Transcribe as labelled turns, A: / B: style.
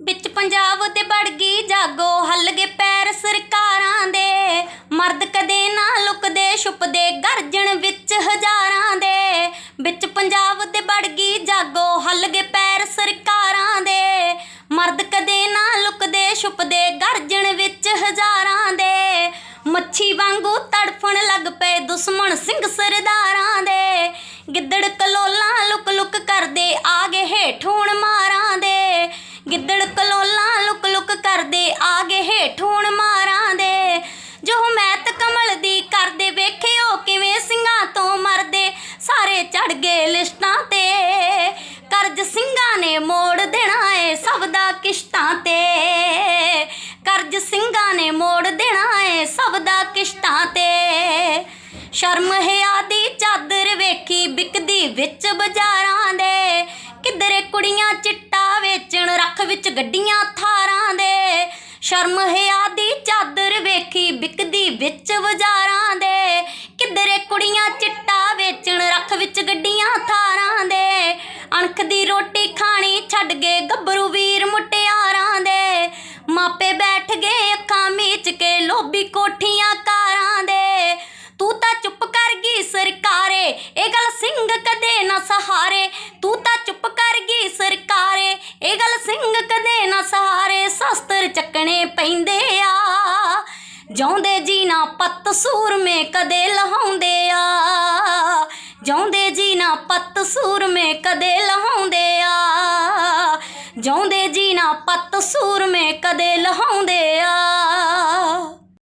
A: ਵਿੱਚ ਪੰਜਾਬ ਦੇ ਵੜ ਗਈ ਜਾਗੋ, ਹੱਲ ਗਏ ਪੈਰ ਸਰਕਾਰਾਂ ਦੇ। ਮਰਦ ਕਦੇ ਨਾ ਲੁਕਦੇ, ਛੁਪਦੇ ਗਰਜਣ ਵਿੱਚ ਹਜ਼ਾਰਾਂ ਦੇ। ਵਿੱਚ ਪੰਜਾਬ ਦੇ ਵੜ ਗਈ ਜਾਗੋ, ਹੱਲ ਗਏ ਪੈਰ ਸਰਕਾਰਾਂ ਦੇ। ਮਰਦ ਕਦੇ ਨਾ ਲੁਕਦੇ, ਛੁਪਦੇ ਗਰਜਣ ਵਿੱਚ ਹਜ਼ਾਰਾਂ ਦੇ। ਮੱਛੀ ਵਾਂਗੂ ਤੜਫਣ ਲੱਗ ਪਏ ਦੁਸ਼ਮਣ ਸਿੰਘ ਸਰਦਾਰਾਂ ਦੇ। ਗਿੱਦੜ ਕਲੋਲਾਂ ਗਏ ਮਾਰਾਂ ਦੇ। ਜੋ ਮੈਤ ਕਮਲ ਦੀ ਕਰਦੇ ਵੇਖਿਓ, ਕਿਵੇਂ ਸਿੰਘਾਂ ਤੋਂ ਮਰਦੇ। ਸਾਰੇ ਚੜ ਗਏ ਲਿਸਟਾਂ ਤੇ। ਕਰਜ਼ ਸਿੰਘਾਂ ਨੇ ਮੋੜ ਦੇਣਾ ਏ ਸਭ ਦਾ ਕਿਸ਼ਤਾਂ ਤੇ। ਕਰਜ਼ ਸਿੰਘਾਂ ਨੇ ਮੋੜ ਦੇਣਾ ਏ ਸਭ ਦਾ ਕਿਸ਼ਤਾਂ ਤੇ। ਸ਼ਰਮ ਹਿਆ ਦੀ ਚਾਦਰ ਵੇਖੀ ਵਿਕਦੀ ਵਿੱਚ ਬਾਜ਼ਾਰਾਂ ਦੇ। ਕਿਧਰੇ ਕੁੜੀਆਂ ਚਿੱਟਾ ਵੇਚਣ, ਰੱਖ ਵਿੱਚ ਗੱਡੀਆਂ ਥਾ ਸ਼ਰਮ ਹਿਆ ਦੀ ਚਾਦਰ ਵੇਖੀ ਵਿਕਦੀ ਵਿੱਚ ਬਾਜ਼ਾਰਾਂ ਦੇ। ਕਿਧਰੇ ਕੁੜੀਆਂ ਚਿੱਟਾ ਵੇਚਣ, ਰੱਖ ਵਿੱਚ ਗੱਡੀਆਂ ਥਾਰਾਂ ਦੇ। ਅਣਖ ਦੀ ਰੋਟੀ ਖਾਣੀ ਛੱਡ ਗਏ ਗੱਭਰੂ ਵੀਰ ਮੁਟਿਆਰਾਂ ਦੇ। ਮਾਪੇ ਬੈਠ ਗਏ ਅੱਖਾਂ ਮੀਚ ਕੇ, ਲੋਭੀ ਕੋਠੀ ਪੈਂਦੇ ਆ। ਜਿਉਂਦੇ ਜੀ ਨਾ ਪੱਤ ਸੂਰਮੇ ਕਦੇ ਲਹਾਉਂਦੇ ਆ। ਜਿਉਂਦੇ ਜੀ ਨਾ ਪੱਤ ਸੂਰਮੇ ਕਦੇ ਲਹਾਉਂਦੇ ਆ। ਜਿਉਂਦੇ ਜੀ ਨਾ ਪੱਤ ਸੂਰ